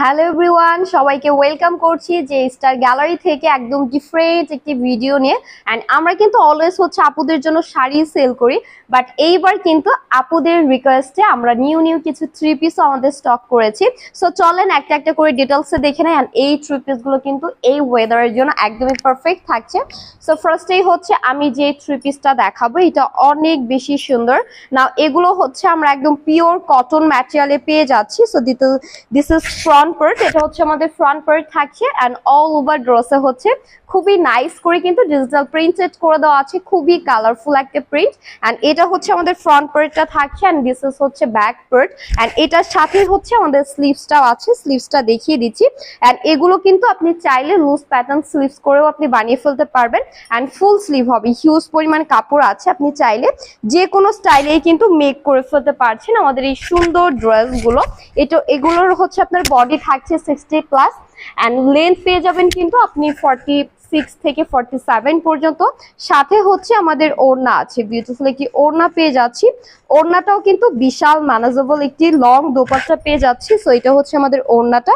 Hello everyone সবাইকে welcome করছি যে স্টার গ্যালারি থেকে একদম ডিফারেন্ট একটি ভিডিও নিয়ে। অ্যান্ড আমরা কিন্তু অলওয়েজ হচ্ছে আপুদের জন্য শাড়ি সেল করি। বাট এইবার কিন্তু আপুদের রিকোয়েস্টে আমরা নিউ নিউ কিছু থ্রি পিসও আমাদের স্টক করেছি। সো চলেন একটা একটা করে ডিটেলসে দেখে নেয় অ্যান্ড এই থ্রি পিসগুলো কিন্তু এই ওয়েদারের জন্য একদমই পারফেক্ট থাকছে। সো ফার্স্টেই হচ্ছে আমি যে থ্রি পিসটা দেখাবো, এটা অনেক বেশি সুন্দর। না এগুলো হচ্ছে আমরা একদম পিওর কটন ম্যাটেরিয়ালে পেয়ে যাচ্ছি। So this is front part এটা হচ্ছে আমাদের ফ্রন্ট পার্ট থাকছে অ্যান্ড অল ওভার ড্রেসে হচ্ছে খুবই নাইস করে কিন্তু ডিজিটাল প্রিন্টেড করে দেওয়া আছে, খুবই কালারফুল একটা প্রিন্ট অ্যান্ড এটা হচ্ছে আমাদের ফ্রন্ট পার্টটা থাকছে অ্যান্ড দিস ইজ হচ্ছে ব্যাক পার্ট অ্যান্ড এটার সাথে হচ্ছে আমাদের স্লিভসটাও আছে স্লিভসটা দেখিয়ে দিচ্ছি অ্যান্ড এগুলো কিন্তু আপনি চাইলে লুজ প্যাটার্ন স্লিভস করেও আপনি বানিয়ে ফেলতে পারবেন অ্যান্ড ফুল স্লিভ হবে হিউজ পরিমাণ কাপড় আছে, আপনি চাইলে যে কোনো স্টাইলেই কিন্তু মেক করে ফেলতে পারছেন আমাদের এই সুন্দর ড্রেসগুলো এটা, এগুলোর হচ্ছে আপনার বডি থাকছে সিক্সটি প্লাস অ্যান্ড লেন্থ পেয়ে যাবেন কিন্তু আপনি ফর্টি সিক্স থেকে ফর্টি সেভেন পর্যন্ত। সাথে হচ্ছে আমাদের ওড়না আছে বিউটিফুল একটি ওড়না পেয়ে যাচ্ছি। ওড়নাটাও কিন্তু বিশাল ম্যানেজেবল একটি লং দোপাট্টা পেয়ে যাচ্ছি। সো এটা হচ্ছে আমাদের ওড়নাটা।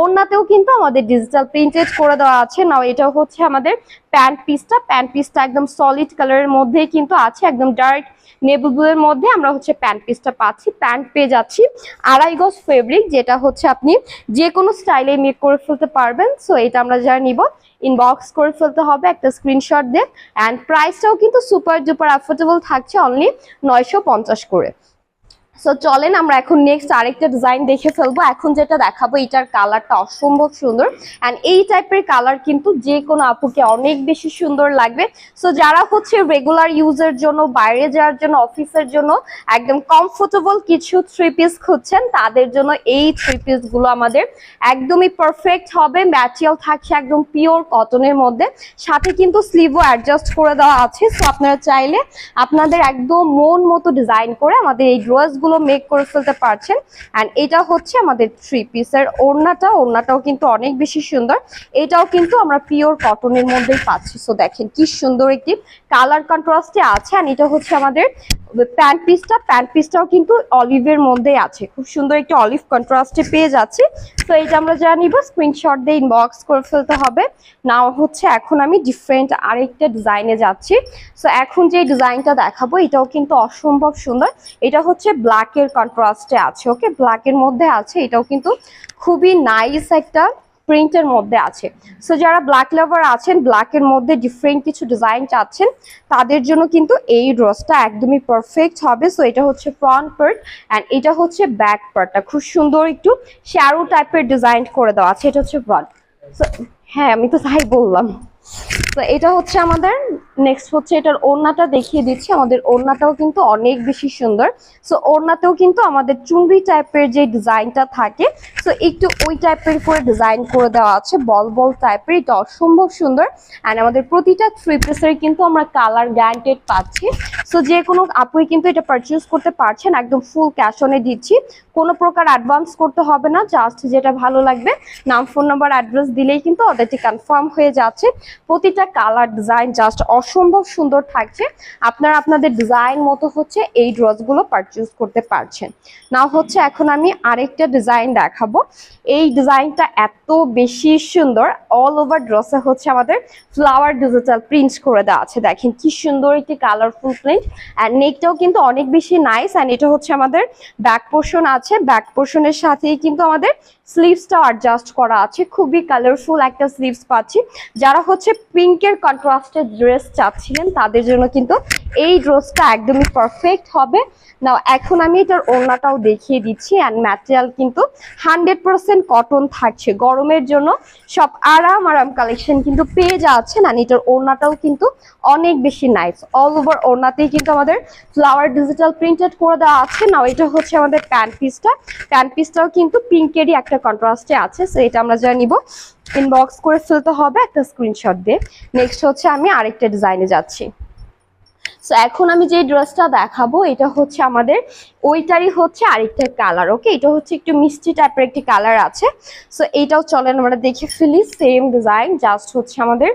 ওড়নাতেও কিন্তু আমাদের ডিজিটাল প্রিন্টেড করে দেওয়া আছে। নাও এটা হচ্ছে আমাদের প্যান্ট পিসটা প্যান্ট পিসটা একদম সলিড কালারের মধ্যেই কিন্তু আছে, একদম ডার্ক নেভি ব্লু মধ্যে আমরা হচ্ছে প্যান্ট পিসটা পাচ্ছি প্যান্ট পেয়ে যাচ্ছি। আড়াই গজ ফেব্রিক যেটা হচ্ছে আপনি যে কোনো স্টাইলে মেক করে ফেলতে পারবেন। সো এটা আমরা যারা নিব ইনবক্স করে ফেলতে হবে, একটা স্ক্রিনশট দিয়ে। অ্যান্ড প্রাইসটাও কিন্তু সুপার ডুপার অ্যাফোর্ডেবল থাকছে অনলি নয়শো পঞ্চাশ করে। সো চলেন আমরা এখন নেক্সট আরেকটা ডিজাইন দেখে ফেলব। এখন যেটা দেখাবো, এটার কালারটা অসম্ভব সুন্দর। অ্যান্ড এই টাইপের কালার কিন্তু যে কোনো আপুকে অনেক বেশি সুন্দর লাগবে। সো যারা হচ্ছে রেগুলার ইউজের জন্য, বাইরে যাওয়ার জন্য অফিসের জন্য একদম কমফোর্টেবল কিছু থ্রি পিস খুঁজছেন, তাদের জন্য এই থ্রি পিসগুলো আমাদের একদমই পারফেক্ট হবে। ম্যাটেরিয়াল থাকছে একদম পিওর কটনের মধ্যে। সাথে কিন্তু স্লিভও অ্যাডজাস্ট করে দেওয়া আছে। সো আপনারা চাইলে আপনাদের একদম মন মতো ডিজাইন করে আমাদের এই ড্রেসগুলো গুলো মেক করে ফেলতে পারছেন। অ্যান্ড এটা হচ্ছে আমাদের থ্রি পিসের ওড়নাটা। ওড়নাটাও কিন্তু অনেক বেশি সুন্দর। এটাও কিন্তু আমরা পিওর কটনের মধ্যেই পাচ্ছি। সো দেখেন কি সুন্দর একটি কালার কন্ট্রাস্টে আছে। অ্যান্ড এটা হচ্ছে আমাদের প্যান্ট পিসটা প্যান্ট পিসটাও কিন্তু অলিভের মধ্যেই আছে। খুব সুন্দর একটি অলিভ কন্ট্রাস্টে পেয়ে যাচ্ছি। তো এটা আমরা যা নিব স্ক্রিনশট দিয়ে ইনবক্স করে ফেলতে হবে। নাও হচ্ছে এখন আমি ডিফারেন্ট আরেকটা ডিজাইনে যাচ্ছি। সো এখন যে ডিজাইনটা দেখাবো, এটাও কিন্তু অসম্ভব সুন্দর। এটা হচ্ছে ব্ল্যাকের কন্ট্রাস্টে আছে ওকে ব্ল্যাকের মধ্যে আছে, এটাও কিন্তু খুবই নাইস একটা প্রিন্টের মধ্যে আছে। সো যারা ব্ল্যাক লাভার আছেন ব্ল্যাকের মধ্যে ডিফারেন্ট কিছু ডিজাইন চাচ্ছেন, তাদের জন্য কিন্তু এই ড্রসটা একদমই পারফেক্ট হবে। সো এটা হচ্ছে ফ্রন্ট পার্ট অ্যান্ড এটা হচ্ছে ব্যাক পার্টটা খুব সুন্দর একটু শ্যারো টাইপের ডিজাইন করে দেওয়া আছে। এটা হচ্ছে ফ্রন্ট হ্যাঁ আমি তো তাই বললাম। তো এটা হচ্ছে আমাদের নেক্সট হচ্ছে এটার ওড়নাটা দেখিয়ে দিচ্ছি। আমাদের ওড়নাটাও কিন্তু অনেক বেশি সুন্দর। সো ওড়নাতেও কিন্তু আমাদের চুংড়ি টাইপের যে ডিজাইনটা থাকে সো একটু ওই টাইপের করে ডিজাইন করে দেওয়া আছে বল বল টাইপের এটা অসম্ভব সুন্দর। অ্যান্ড আমাদের প্রতিটা থ্রি পিসের কিন্তু আমরা কালার গ্যারান্টেড পাচ্ছি। সো যে কোনো আপুই কিন্তু এটা পারচেস করতে পারছেন। একদম ফুল ক্যাশ অনে দিচ্ছি। কোনো প্রকার অ্যাডভান্স করতে হবে না জাস্ট যেটা ভালো লাগবে। নাম ফোন নাম্বার অ্যাড্রেস দিলেই কিন্তু ওদেরটি কনফার্ম হয়ে যাচ্ছে। প্রতিটা কালার ডিজাইন জাস্ট অসম্ভব সুন্দর থাকছে। আপনারা আপনাদের ডিজাইন মতো হচ্ছে এই ড্রেসগুলো পারচেস করতে পারছেন। না হচ্ছে এখন আমি আরেকটা ডিজাইন দেখাবো। এই ডিজাইনটা এত বেশি সুন্দর। অল ওভার ড্রসে হচ্ছে আমাদের ফ্লাওয়ার ডিজিটাল প্রিন্ট করে দেওয়া আছে। দেখেন কি সুন্দর একটি কালারফুল প্রিন্ট অ্যান্ড নেকটাও কিন্তু অনেক বেশি নাইস অ্যান্ড এটা হচ্ছে আমাদের ব্যাক পোর্শন আছে। ব্যাক পোর্শনের সাথেই কিন্তু আমাদের স্লিভসটাও অ্যাডজাস্ট করা আছে। খুবই কালারফুল একটা স্লিভস পাচ্ছি। যারা হচ্ছে পিঙ্কের কন্ট্রাস্টের ড্রেস চাচ্ছিলেন, তাদের জন্য কিন্তু এই ড্রেসটা একদমই পারফেক্ট হবে। না এখন আমি এটার ওড়নাটাও দেখিয়ে দিচ্ছি অ্যান্ড ম্যাটেরিয়াল কিন্তু হান্ড্রেড পার্সেন্ট কটন থাকছে। গরমের জন্য সব আরাম আরাম কালেকশন কিন্তু পেয়ে যাচ্ছেন আর এটার ওড়নাটাও কিন্তু অনেক বেশি নাইস অল ওভার ওড়নাতেই কিন্তু আমাদের ফ্লাওয়ার ডিজিটাল প্রিন্টেড করে দেওয়া আছে। না এটা হচ্ছে আমাদের প্যান্ট পিসটা প্যান্ট পিসটাও কিন্তু পিঙ্কেরই একটা কন্ট্রাস্টে আছে। সো এটা আমরা যা নিব ইনবক্স করে ফেলতে হবে একটা স্ক্রিনশট দিয়ে। নেক্সট হচ্ছে আমি আরেকটা ডিজাইনে যাচ্ছি। সো এখন আমি যে ড্রেসটা দেখাবো, এটা হচ্ছে আমাদের, ওইটারই হচ্ছে আরেকটা কালার ওকে এটা হচ্ছে একটু মিষ্টি টাইপের একটি কালার আছে। সো এটাও চলেন আমরা দেখে ফেলি সেম ডিজাইন জাস্ট হচ্ছে আমাদের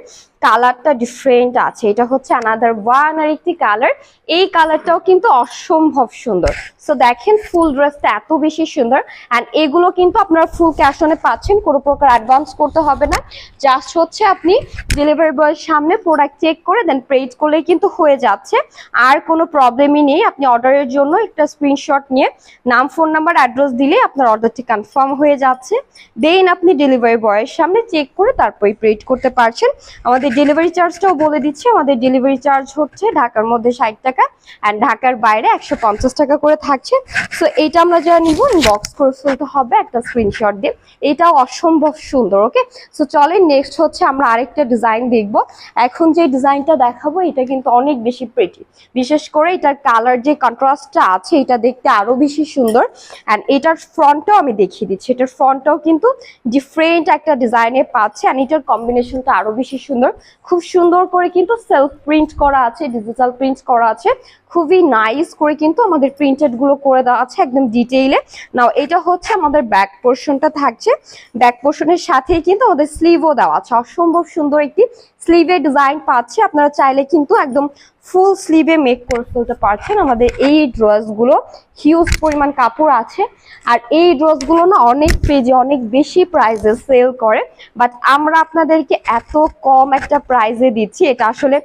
কালারটা ডিফারেন্ট আছে। এটা হচ্ছে আনাদার ওয়ান আর একটি কালার এই কালারটাও কিন্তু অসম্ভব সুন্দর। সো দেখেন ফুল ড্রেসটা এত বেশি সুন্দর। অ্যান্ড এগুলো কিন্তু আপনারা ফুল ক্যাশ অনে পাচ্ছেন। কোনো প্রকার অ্যাডভান্স করতে হবে না। জাস্ট হচ্ছে আপনি ডেলিভারি বয়ের সামনে প্রোডাক্ট চেক করে দেন প্রেজ করলেই কিন্তু হয়ে যাচ্ছে। আর কোনো প্রবলেমই নেই। আপনি অর্ডারের জন্য একটা স্ক্রিনশট নিয়ে নাম ফোন নাম্বার অ্যাড্রেস দিলে আপনার অর্ডারটি কনফার্ম হয়ে যাচ্ছে। দেন আপনি ডেলিভারি বয়ের সামনে চেক করে তারপরে প্রেড করতে পারছেন। আমাদের ডেলিভারি চার্জটাও বলে দিচ্ছি। আমাদের ডেলিভারি চার্জ হচ্ছে ঢাকার মধ্যে ষাট টাকা অ্যান্ড ঢাকার বাইরে একশো পঞ্চাশ টাকা করে থাকছে। সো এইটা আমরা যা নিব বক্স করে ফেলতে হবে, একটা স্ক্রিনশট দিয়ে। এটাও অসম্ভব সুন্দর ওকে সো চলে নেক্সট হচ্ছে আমরা আরেকটা ডিজাইন দেখব। এখন যে ডিজাইনটা দেখাবো, এটা কিন্তু অনেক বেশি প্রেটি বিশেষ করে এটার কালার যে কন্ট্রাস্টটা আছে, এটা দেখতে আরও বেশি সুন্দর। অ্যান্ড এটার ফ্রন্টটাও আমি দেখিয়ে দিচ্ছি। এটার ফ্রন্টটাও কিন্তু ডিফারেন্ট একটা ডিজাইনে পাচ্ছে অ্যান্ড এটার কম্বিনেশনটা আরও বেশি সুন্দর। খুব সুন্দর করে কিন্তু সেলফ প্রিন্ট করা আছে ডিজিটাল প্রিন্ট করা আছে। খুবই নাইস করে কিন্তু আমাদের প্রিন্টেডগুলো করে দেওয়া আছে একদম ডিটেইলে নাও এটা হচ্ছে আমাদের ব্যাক পোর্শনটা থাকছে। ব্যাক পোর্শনের সাথেই কিন্তু আমাদের স্লিভও দেওয়া আছে। অসম্ভব সুন্দর একটি স্লিভের ডিজাইন পাচ্ছে। আপনারা চাইলে কিন্তু একদম ফুল স্লিভে মেক করে ফেলতে পারছেন। আমাদের এই ড্রেসগুলো হিউজ পরিমাণ কাপড় আছে। আর এই ড্রেসগুলো না অনেক পেজে অনেক বেশি প্রাইজে সেল করে। বাট আমরা আপনাদেরকে এত কম একটা প্রাইসে দিচ্ছি। এটা আসলে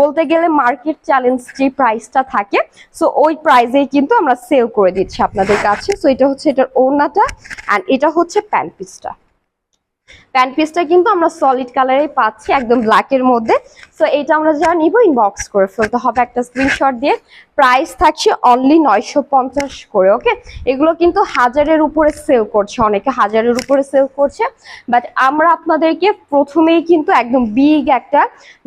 বলতে গেলে মার্কেট চ্যালেঞ্জ যে প্রাইসটা থাকে সো ওই প্রাইসেই কিন্তু আমরা সেল করে দিচ্ছি আপনাদের কাছে। সো এটা হচ্ছে এটার ওড়নাটা অ্যান্ড এটা হচ্ছে প্যান্ট পিসটা প্যান্ট পিসটা কিন্তু আমরা সলিড কালারে পাচ্ছি, একদম ব্ল্যাকের মধ্যে। সো এটা আমরা যা নিব ইনবক্স করে ফেলতে হবে। একটা স্ক্রিনশট দিয়ে প্রাইস থাকছে অনলি নয়শো পঞ্চাশ করে ওকে এগুলো কিন্তু হাজারের উপরে সেল করছে, অনেকে হাজারের উপরে সেল করছে। বাট আমরা আপনাদেরকে প্রথমেই কিন্তু একদম বিগ একটা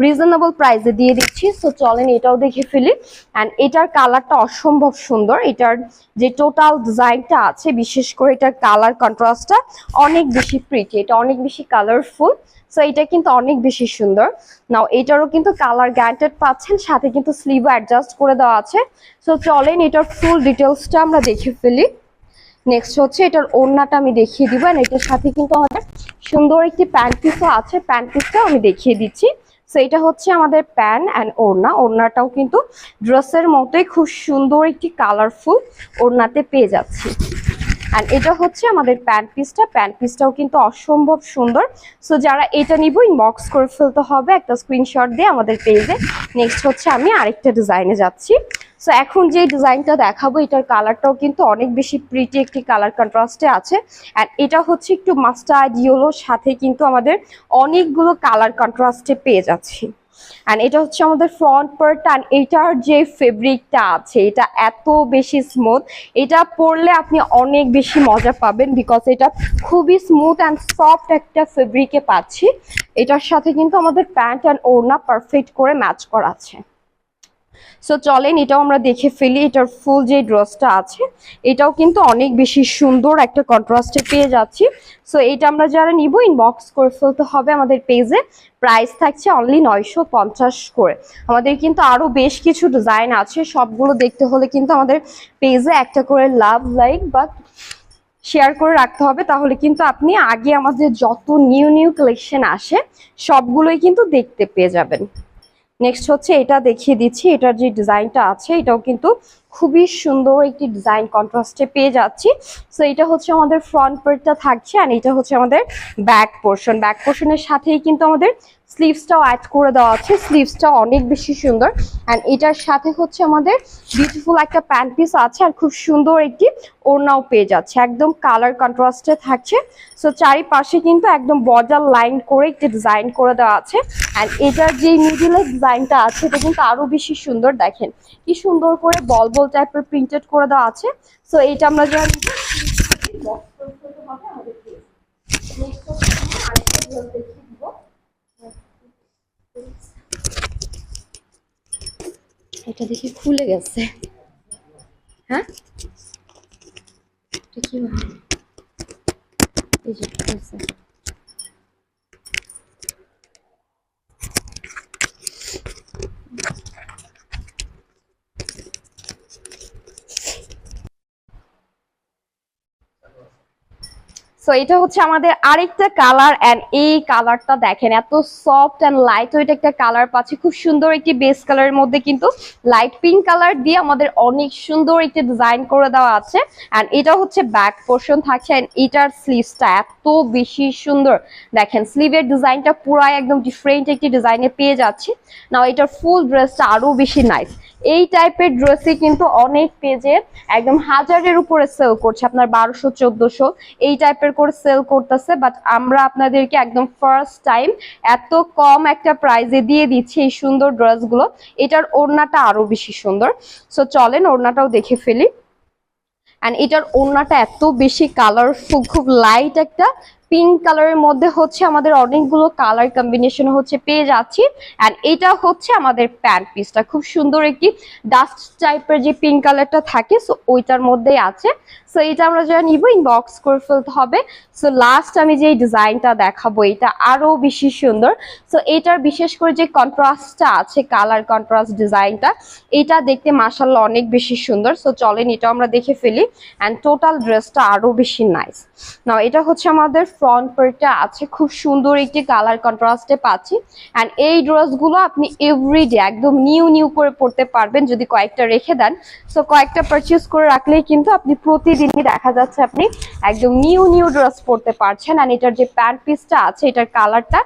রিজনেবল প্রাইসে দিয়ে দিচ্ছি। সো চলেন এটাও দেখে ফেলি। অ্যান্ড এটার কালারটা অসম্ভব সুন্দর। এটার যে টোটাল ডিজাইনটা আছে, বিশেষ করে এটার কালার কন্ট্রাস্টটা অনেক বেশি প্রিটি এটা অনেক বেশি কালারফুল সো এটা কিন্তু অনেক বেশি সুন্দর। নাও এটারও কিন্তু কালার গ্যান্টেড পাচ্ছেন, সাথে কিন্তু স্লিভ অ্যাডজাস্ট করে দেওয়া আছে। সো চলেন এটার ফুল ডিটেলসটা আমরা দেখে ফেলি। নেক্সট হচ্ছে এটার ওড়নাটা আমি দেখিয়ে দিব, and এটার সাথে কিন্তু আমাদের সুন্দর একটি প্যান্ট পিসও আছে। প্যান্ট পিসটাও আমি দেখিয়ে দিচ্ছি। সো এটা হচ্ছে আমাদের প্যান অ্যান্ড ওড়না। ওড়নাটাও কিন্তু ড্রেসের মতোই খুব সুন্দর একটি কালারফুল ওড়নাতে পেয়ে যাচ্ছি। অ্যান্ড এটা হচ্ছে আমাদের প্যান্ট পিসটা প্যান্ট পিসটাও কিন্তু অসম্ভব সুন্দর। সো যারা এটা নিব ইনবক্স করে ফেলতে হবে। একটা স্ক্রিনশট দিয়ে আমাদের পেজে নেক্সট হচ্ছে আমি আরেকটা ডিজাইনে যাচ্ছি। সো এখন যে ডিজাইনটা দেখাবো, এটার কালারটাও কিন্তু অনেক বেশি প্রিটি একটি কালার কন্ট্রাস্টে আছে। অ্যান্ড এটা হচ্ছে একটু মাস্টার্ড ইয়েলোর সাথে কিন্তু আমাদের অনেকগুলো কালার কন্ট্রাস্টে পেয়ে যাচ্ছি। অ্যান্ড এটা হচ্ছে আমাদের ফ্রন্ট পার্ট অ্যান্ড এটার যে ফেব্রিকটা আছে, এটা এত বেশি স্মুথ এটা পরলে আপনি অনেক বেশি মজা পাবেন বিকজ এটা খুবই স্মুথ অ্যান্ড সফট একটা ফেব্রিকে পাচ্ছি। এটার সাথে কিন্তু আমাদের প্যান্ট অ্যান্ড ওড়না পারফেক্ট করে ম্যাচ করা আছে। সো চলেন, এটাও আমরা দেখে ফেলি, এটার ফুল যে ড্রেসটা আছে, এটাও কিন্তু অনেক বেশি সুন্দর একটা কন্ট্রাস্টে পেয়ে যাচ্ছি। সো এটা আমরা যারা নিব ইনবক্স করে ফেলতে হবে আমাদের পেজে প্রাইস থাকছে অনলি নয়শো পঞ্চাশ করে। আমাদের কিন্তু আরও বেশ কিছু ডিজাইন আছে, সবগুলো দেখতে হলে কিন্তু আমাদের পেজে একটা করে লাভ লাইক বা শেয়ার করে রাখতে হবে। তাহলে কিন্তু আপনি আগে আমাদের যত নিউ নিউ কালেকশন আসে, সবগুলোই কিন্তু দেখতে পেয়ে যাবেন। নেক্সট হচ্ছে এটা দেখিয়ে দিচ্ছি, এটার যে ডিজাইনটা আছে, এটাও কিন্তু খুবই সুন্দর একটি ডিজাইন কন্ট্রাস্টে পেয়ে যাচ্ছি। সো এটা হচ্ছে আমাদের ফ্রন্ট পার্টটা থাকছে আর এটা হচ্ছে আমাদের ব্যাক পোর্শন ব্যাক পোর্শনের সাথেই কিন্তু আমাদের স্লিভসটাও অ্যাড করে দেওয়া আছে। স্লিভসটাও অনেক বেশি সুন্দর। অ্যান্ড এটার সাথে হচ্ছে আমাদের বিউটিফুল একটা প্যান্ট পিস আছে আর খুব সুন্দর একটি ওড়নাও পেয়ে যাচ্ছে একদম কালার কন্ট্রাস্টে থাকছে। সো চারিপাশে কিন্তু একদম বর্ডার লাইন করে একটি ডিজাইন করে দেওয়া আছে। অ্যান্ড এটার যে মিডিলের ডিজাইনটা আছে, এটা কিন্তু আরও বেশি সুন্দর দেখেন। কি সুন্দর করে বল বল টাইপের প্রিন্টেড করে দেওয়া আছে। সো এটা আমরা যা নিব, box করে ফেলতে হবে আমাদের page। Next হচ্ছে আমরা আরেকটা dress দেখিয়ে দিব। এটা দেখি খুলে গেছে। হ্যাঁ? এটা কি? এই যে সো এটা হচ্ছে আমাদের আরেকটা কালার এন্ড এই কালারটা দেখেন, এত সফট এন্ড লাইট ওয়েট একটা কালার পাচ্ছি। খুব সুন্দর একটি বেস কালারের মধ্যে কিন্তু লাইট পিঙ্ক কালার দিয়ে আমাদের অনেক সুন্দর একটি ডিজাইন করে দেওয়া আছে। এন্ড এটা হচ্ছে ব্যাক পোর্শন থাকছে এন্ড এটার স্লিভসটা এত বেশি সুন্দর। দেখেন স্লিভের ডিজাইনটা পুরাই একদম ডিফারেন্ট একটি ডিজাইনে পেয়ে যাচ্ছি। নাও এটার ফুল ড্রেসটা আরও বেশি নাইস এই টাইপের ড্রেসই কিন্তু অনেক পেজে একদম হাজারের উপরে সেল করছে আপনার বারোশো, চোদ্দশো। এই টাইপের করে সেল করতেছে বাট আমরা আপনাদেরকে একদম ফার্স্ট টাইম এত কম একটা প্রাইজে দিয়ে দিচ্ছি এই সুন্দর ড্রেসগুলো এটার ওড়নাটা আরও বেশি সুন্দর। সো চলেন ওড়নাটাও দেখে ফেলি। অ্যান্ড এটার ওড়নাটা এত বেশি কালারফুল খুব লাইট একটা পিঙ্ক কালারের মধ্যে হচ্ছে আমাদের অনেকগুলো কালার কম্বিনেশন হচ্ছে পেয়ে যাচ্ছি। অ্যান্ড এটা হচ্ছে আমাদের প্যান্ট পিসটা খুব সুন্দর একটি ডাস্ট টাইপের যে পিঙ্ক কালারটা থাকে সো ওইটার মধ্যেই আছে। সো এটা আমরা যারা নিব ইনবক্স করে ফেলতে হবে। সো লাস্ট আমি যে ডিজাইনটা দেখাবো, এটা আরও বেশি সুন্দর। সো এটার বিশেষ করে যে কন্ট্রাস্টটা আছে কালার কন্ট্রাস্ট ডিজাইনটা এটা দেখতে মাসাল্লাহ অনেক বেশি সুন্দর। সো চলেন এটা আমরা দেখে ফেলি। অ্যান্ড টোটাল ড্রেসটা আরও বেশি নাইস না এটা হচ্ছে আমাদের ফ্রন্ট পার্টটা আছে, খুব সুন্দর একটি কালার কন্ট্রাস্টে পাচ্ছি। অ্যান্ড এই ড্রেসগুলো আপনি এভরিডে একদম নিউ নিউ করে পড়তে পারবেন যদি কয়েকটা রেখে দেন। সো কয়েকটা পারচেস করে রাখলেই কিন্তু আপনি প্রতিদিনই দেখা যাচ্ছে আপনি একদম নিউ নিউ ড্রেস পরতে পারছেন। অ্যান্ড এটার যে প্যান্ট পিসটা আছে, এটার কালারটা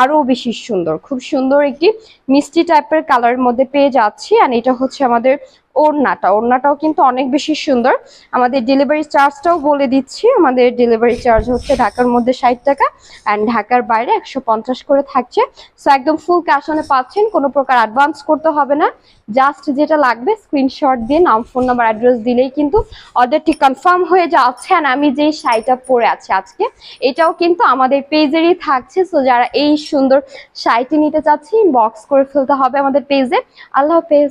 আরও বেশি সুন্দর। খুব সুন্দর একটি মিষ্টি টাইপের কালারের মধ্যে পেয়ে যাচ্ছি। অ্যান্ড এটা হচ্ছে আমাদের ওড়নাটা। ওড়নাটাও কিন্তু অনেক বেশি সুন্দর। আমাদের ডেলিভারি চার্জটাও বলে দিচ্ছি। আমাদের ডেলিভারি চার্জ হচ্ছে ঢাকার মধ্যে ষাট টাকা অ্যান্ড ঢাকার বাইরে একশো পঞ্চাশ করে থাকছে। সো একদম ফুল ক্যাশ অনে পাচ্ছেন। কোনো প্রকার অ্যাডভান্স করতে হবে না। জাস্ট যেটা লাগবে স্ক্রিনশট দিয়ে নাম ফোন নাম্বার অ্যাড্রেস দিলেই কিন্তু অর্ডারটি কনফার্ম হয়ে যাচ্ছে অ্যান্ড আমি যেই শাড়িটা পরে আছি আজকে, এটাও কিন্তু আমাদের পেজেরই থাকছে। সো যারা এই সুন্দর শাড়িটি নিতে চাচ্ছি বক্স করে ফেলতে হবে আমাদের পেজে আল্লাহ হাফেজ।